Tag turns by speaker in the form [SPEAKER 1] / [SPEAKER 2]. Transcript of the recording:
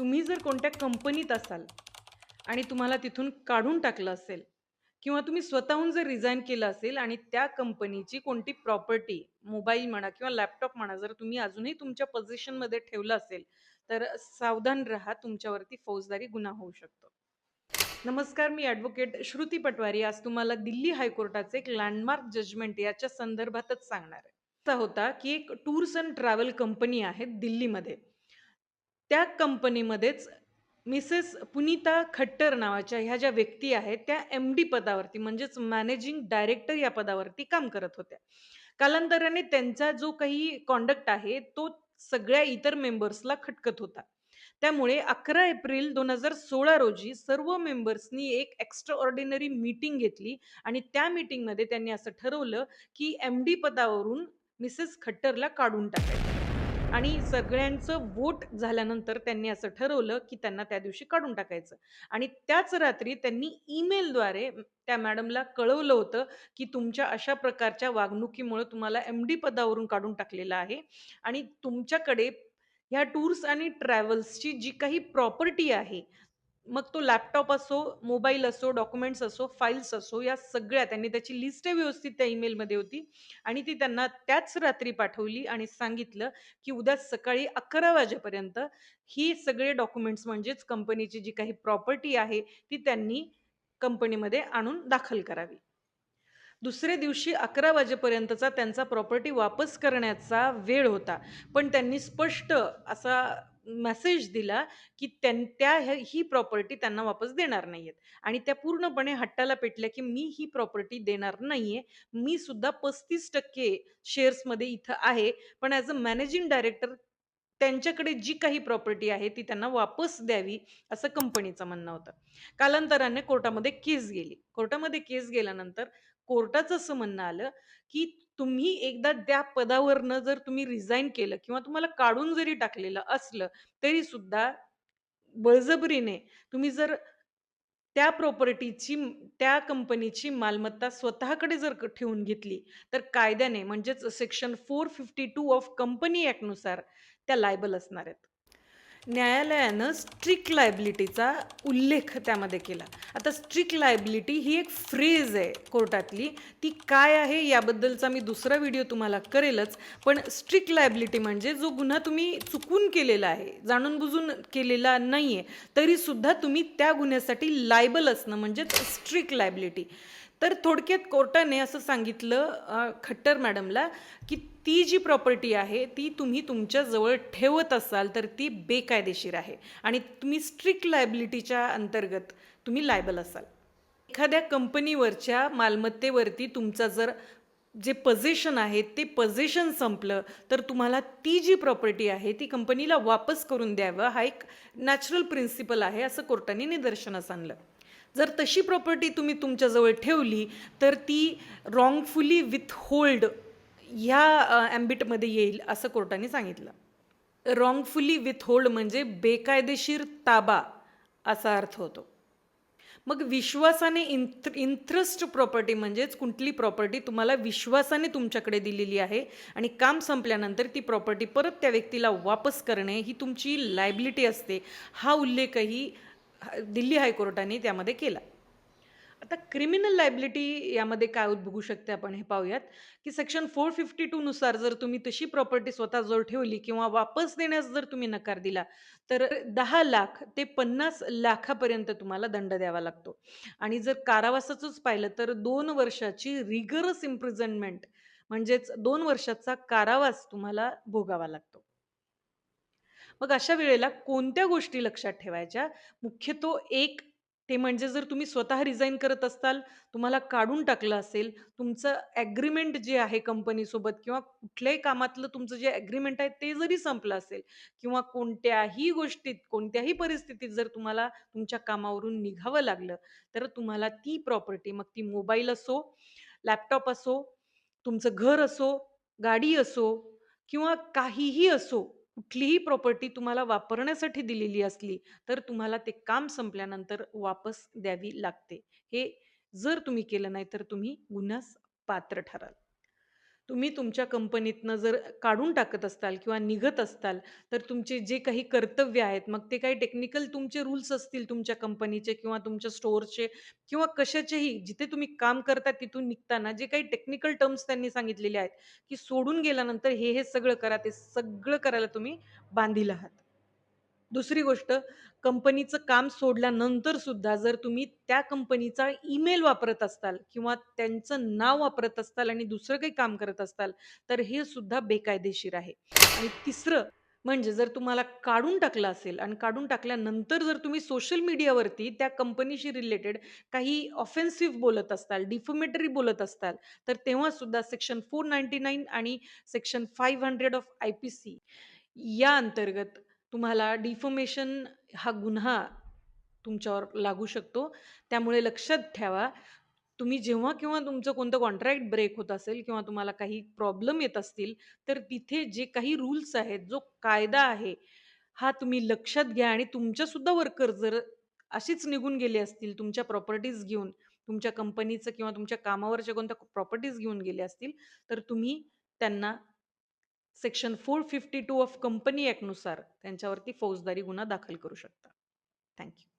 [SPEAKER 1] तुम्ही जर कोणत्या कंपनीत असाल आणि तुम्हाला तिथून काढून टाकलं असेल किंवा तुम्ही स्वतःहून जर रिझाईन केलं असेल आणि त्या कंपनीची कोणती प्रॉपर्टी, मोबाईल म्हणा किंवा लॅपटॉप म्हणा, जर तुम्ही अजूनही तुमच्या पोझिशनमध्ये ठेवलं असेल, तर सावधान राहा, तुमच्यावरती फौजदारी गुन्हा होऊ शकतो. नमस्कार, मी ॲडव्होकेट श्रुती पटवारी आज तुम्हाला दिल्ली हायकोर्टाचे एक लँडमार्क जजमेंट याच्या संदर्भातच सांगणार आहे. असा होता, की एक टूर्स अँड ट्रॅव्हल कंपनी आहे दिल्लीमध्ये. त्या कंपनीमध्येच मिसेस पुनीता खट्टर नावाच्या ह्या ज्या व्यक्ती आहेत, त्या एम-डी पदावरती म्हणजेच मॅनेजिंग डायरेक्टर या पदावरती काम करत होत्या. कालांतराने त्यांचा जो काही कॉन्डक्ट आहे, तो सगळ्या इतर मेंबर्सला खटकत होता. त्यामुळे 11 एप्रिल 2016 रोजी सर्व मेंबर्सनी एक एक्स्ट्रा ऑर्डिनरी मीटिंग घेतली आणि त्या मीटिंगमध्ये त्यांनी असं ठरवलं, की एम-डी पदावरून मिसेस खट्टरला काढून टाकायचं आणि सगळ्यांचं वोट झाल्यानंतर त्यांनी असं ठरवलं, की त्यांना त्या दिवशी काढून टाकायचं. आणि त्याच रात्री त्यांनी ईमेलद्वारे त्या मॅडमला कळवलं होतं, की तुमच्या अशा प्रकारच्या वागणुकीमुळे तुम्हाला एम-डी पदावरून काढून टाकलेलं आहे. आणि तुमच्याकडे ह्या टूर्स आणि ट्रॅव्हल्सची जी काही प्रॉपर्टी आहे, मग तो लॅपटॉप असो, मोबाईल असो, डॉक्युमेंट्स असो, फाइल्स असो, या सगळ्या त्यांनी त्याची लिस्टही व्यवस्थित त्या ईमेलमध्ये होती आणि ती त्यांना त्याच रात्री पाठवली आणि सांगितलं, की उद्या सकाळी 11 वाजेपर्यंत ही सगळे डॉक्युमेंट्स म्हणजेच कंपनीची जी काही प्रॉपर्टी आहे, ती त्यांनी कंपनीमध्ये आणून दाखल करावी. दुसऱ्या दिवशी 11 वाजेपर्यंतचा त्यांचा प्रॉपर्टी वापस करण्याचा वेळ होता. पण त्यांनी स्पष्ट असा मेसेज दिला, की त्यां त्या ही प्रॉपर्टी त्यांना वापस देणार नाहीयेत आणि त्या पूर्णपणे हट्टाला पेटल्या, की "मी ही प्रॉपर्टी देणार नाहीये. मी सुद्धा 35% शेअर्समध्ये इथं आहे. पण ॲज अ मॅनेजिंग डायरेक्टर त्यांच्याकडे जी काही प्रॉपर्टी आहे, ती त्यांना वापस द्यावी," असं कंपनीचं म्हणणं होतं. कालांतराने कोर्टामध्ये केस गेली. कोर्टामध्ये केस गेल्यानंतर कोर्टाचं असं म्हणणं आलं, की तुम्ही एकदा त्या पदावरनं जर तुम्ही रिझाईन केलं किंवा तुम्हाला काढून जरी टाकलेलं असलं, तरी सुद्धा बळजबरीने तुम्ही जर त्या प्रॉपर्टीची त्या कंपनीची मालमत्ता स्वतःकडे जर ठेवून घेतली, तर कायद्याने म्हणजेच सेक्शन 452 ऑफ कंपनी ॲक्टनुसार त्या लायबल असणार आहेत. न्यायालयानं स्ट्रिक लायबिलिटीचा उल्लेख त्यामध्ये केला. आता स्ट्रिक लायबिलिटी ही एक फ्रेज आहे कोर्टातली. ती काय आहे याबद्दलचा मी दुसरा व्हिडिओ तुम्हाला करेलच. पण स्ट्रिक लायबिलिटी म्हणजे जो गुन्हा तुम्ही चुकून केलेला आहे, जाणून-बुजून केलेला नाहीये, तरीसुद्धा तुम्ही त्या गुन्ह्यासाठी लायबल असणं म्हणजेच स्ट्रिक लायबिलिटी. तर थोडक्यात कोर्टाने असं सांगितलं खट्टर मॅडमला, की ती जी प्रॉपर्टी आहे, ती तुम्ही तुमच्याजवळ ठेवत असाल, तर ती बेकायदेशीर आहे आणि तुम्ही स्ट्रिक्ट लायबिलिटीच्या अंतर्गत तुम्ही लायबल असाल. एखाद्या कंपनीवरच्या मालमत्तेवरती तुमचा जर जे पजेशन आहे, ते पजेशन संपलं, तर तुम्हाला ती जी प्रॉपर्टी आहे, ती कंपनीला वापस करून द्यावं, हा एक नॅचरल प्रिन्सिपल आहे, असं कोर्टाने निदर्शनास आणलं. जर तशी प्रॉपर्टी तुम्ही तुमच्याजवळ ठेवली, तर ती रॉंगफुली विथहोल्ड ह्या ॲम्बिटमध्ये येईल, असं कोर्टाने सांगितलं. रॉंगफुली विथहोल्ड म्हणजे बेकायदेशीर ताबा असा अर्थ होतो. मग विश्वासाने इंथ इंथ्रस्ट प्रॉपर्टी म्हणजेच कुठली प्रॉपर्टी तुम्हाला विश्वासाने तुमच्याकडे दिलेली आहे आणि काम संपल्यानंतर ती प्रॉपर्टी परत त्या व्यक्तीला वापस करणे ही तुमची लायबिलिटी असते. हा उल्लेखही दिल्ली हायकोर्टाने त्यामध्ये केला. आता क्रिमिनल लायबिलिटी यामध्ये काय उद्भवू शकते आपण हे पाहूयात, की सेक्शन 452 नुसार जर तुम्ही तशी प्रॉपर्टी स्वतःजवळ ठेवली किंवा वापस देण्यास जर तुम्ही नकार दिला, तर दहा लाख ते 50 लाखापर्यंत तुम्हाला दंड द्यावा लागतो आणि जर कारावासाचंच पाहिलं तर दोन वर्षाची रिगरस इम्प्रिझनमेंट म्हणजेच दोन वर्षाचा कारावास तुम्हाला भोगावा लागतो. मग अशा वेळेला कोणत्या गोष्टी लक्षात ठेवायच्या? मुख्यतो एक ते म्हणजे जर तुम्ही स्वतः रिझाईन करत असाल, तुम्हाला काढून टाकलं असेल, तुमचं ॲग्रीमेंट जे आहे कंपनीसोबत किंवा कुठल्याही कामातलं तुमचं जे ॲग्रीमेंट आहे ते जरी संपलं असेल किंवा कोणत्याही गोष्टीत, कोणत्याही परिस्थितीत जर तुम्हाला तुमच्या कामावरून निघावं लागलं, तर तुम्हाला ती प्रॉपर्टी मग ती मोबाईल असो, लॅपटॉप असो, तुमचं घर असो, गाडी असो किंवा काहीही असो, कुठलीही प्रॉपर्टी तुम्हाला वापरण्यासाठी दिलेली असली, तर तुम्हाला ते काम संपल्यानंतर वापस द्यावी लागते. हे जर तुम्ही केलं नाही, तर तुम्ही गुन्ह्यास पात्र ठराल. तुम्ही तुमच्या कंपनीतनं जर काढून टाकत असताल किंवा निघत असताल, तर तुमचे जे काही कर्तव्य आहेत, मग ते काही टेक्निकल तुमचे रूल्स असतील तुमच्या कंपनीचे किंवा तुमच्या स्टोअरचे किंवा कशाचेही, जिथे तुम्ही काम करता तिथून निघताना जे काही टेक्निकल टर्म्स त्यांनी सांगितलेले आहेत, की सोडून गेल्यानंतर हे, हे सगळं करा. ते सगळं करायला तुम्ही बांधील आहात. दुसरी गोष्ट, कंपनीचं काम सोडल्यानंतर सुद्धा जर तुम्ही त्या कंपनीचा ईमेल वापरत असताल किंवा त्यांचं नाव वापरत असताल आणि दुसरं काही काम करत असताल, तर हे सुद्धा बेकायदेशीर आहे. आणि तिसरं म्हणजे जर तुम्हाला काढून टाकलं असेल आणि काढून टाकल्यानंतर जर तुम्ही सोशल मीडियावरती त्या कंपनीशी रिलेटेड काही ऑफेन्सिव्ह बोलत असताल, डिफॅमेटरी बोलत असताल, तर तेव्हा सुद्धा सेक्शन 499 आणि सेक्शन 500 ऑफ आय-पी-सी या अंतर्गत तुम्हाला डिफमेशन हा गुन्हा तुमच्यावर लागू शकतो. त्यामुळे लक्षात ठेवा, तुम्ही जेव्हा केव्हा तुमचं कोणतं कॉन्ट्रॅक्ट ब्रेक होत असेल किंवा तुम्हाला काही प्रॉब्लेम येत असतील, तर तिथे जे काही रूल्स आहेत, जो कायदा आहे, हा तुम्ही लक्षात घ्या आणि तुमच्यासुद्धा वर्कर जर अशीच निघून गेले असतील तुमच्या प्रॉपर्टीज घेऊन, तुमच्या कंपनीचं किंवा तुमच्या कामावरच्या कोणत्या प्रॉपर्टीज घेऊन गेले असतील, तर तुम्ही त्यांना सेक्शन 452 ऑफ कंपनी ॲक्टनुसार त्यांच्यावरती फौजदारी गुन्हा दाखल करू शकता. थँक्यू